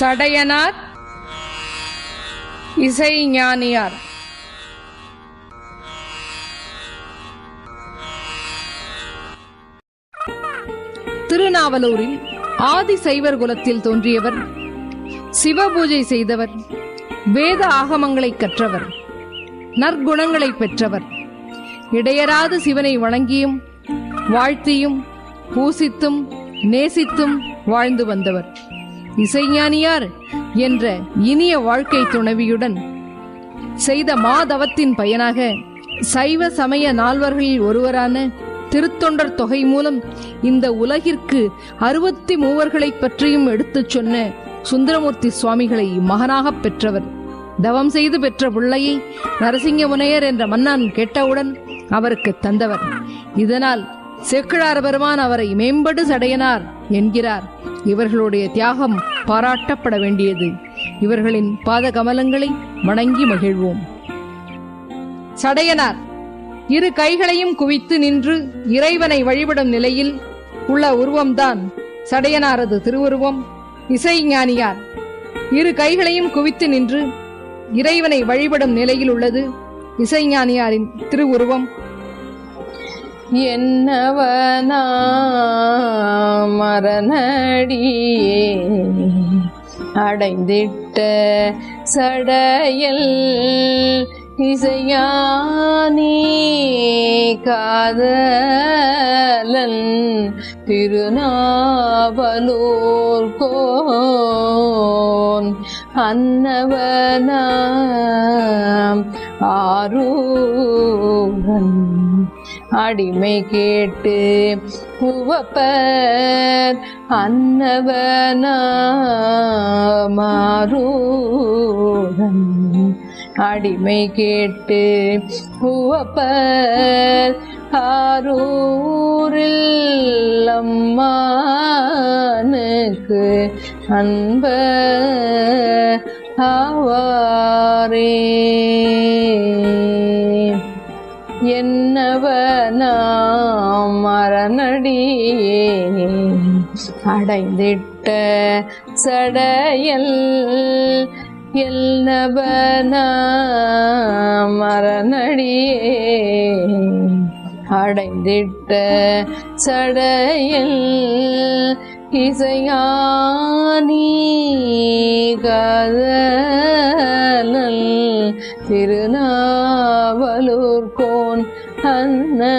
சடையனார் இசைஞானியார் திருநாவலூரில் ஆதி சைவர் குலத்தில் தோன்றியவர் சிவபூஜை செய்தவர் வேத ஆகமங்களை கற்றவர் நற்குணங்களை பெற்றவர். இடையராது சிவனை வணங்கியும் வாழ்த்தியும் பூசித்தும் நேசித்தும் வாழ்ந்து வந்தவர். இசைஞானியார் என்ற இனிய வாழ்க்கை துணவியுடன் செய்த மாதவத்தின் பயனாக சைவ சமய நால்வர்களில் ஒருவரான திருத்தொண்டர் தொகை மூலம் இந்த உலகிற்கு அறுபத்தி மூவர்களை பற்றியும் எடுத்துச் சொன்ன சுந்தரமூர்த்தி சுவாமிகளை மகனாகப் பெற்றவர். தவம் செய்து பெற்ற பிள்ளையை நரசிங்க முனையர் என்ற மன்னான் கேட்டவுடன் அவருக்கு தந்தவர். இதனால் செக்கிழார் பெருமான் அவரை மேம்படு சடையனார் என்கிறார். இவர்களுடைய தியாகம் பாராட்டப்பட வேண்டியது. இவர்களின் பாத கமலங்களை வணங்கி மகிழ்வோம். சடையனார் இரு கைகளையும் குவித்து நின்று இறைவனை வழிபடும் நிலையில் உள்ள உருவம்தான் சடையனாரது திருவுருவம். இசைஞானியார் இரு கைகளையும் குவித்து நின்று இறைவனை வழிபடும் நிலையில் உள்ளது இசைஞானியாரின் திருவுருவம். என்னவனா மரணடியே? அடைந்திட்ட சடையல் இசையானே காதலன் திருநாவலூர் கோன் அன்னவனாம் ஆரூரன். அடிமை கேட்டு உவப்பர் அன்னவனாரூரன் அடிமை கேட்டு உவப்பர் ஆரூரில் அம்மானுக்கு அன்ப ஆவாரே. என் மரணடியே. அடைந்திட்ட சடையல் எல்லவனாம் மரணடியே. அடைந்திட்ட சடையில் இசையானி கதல் திருநாவலூர் கோன் أنّا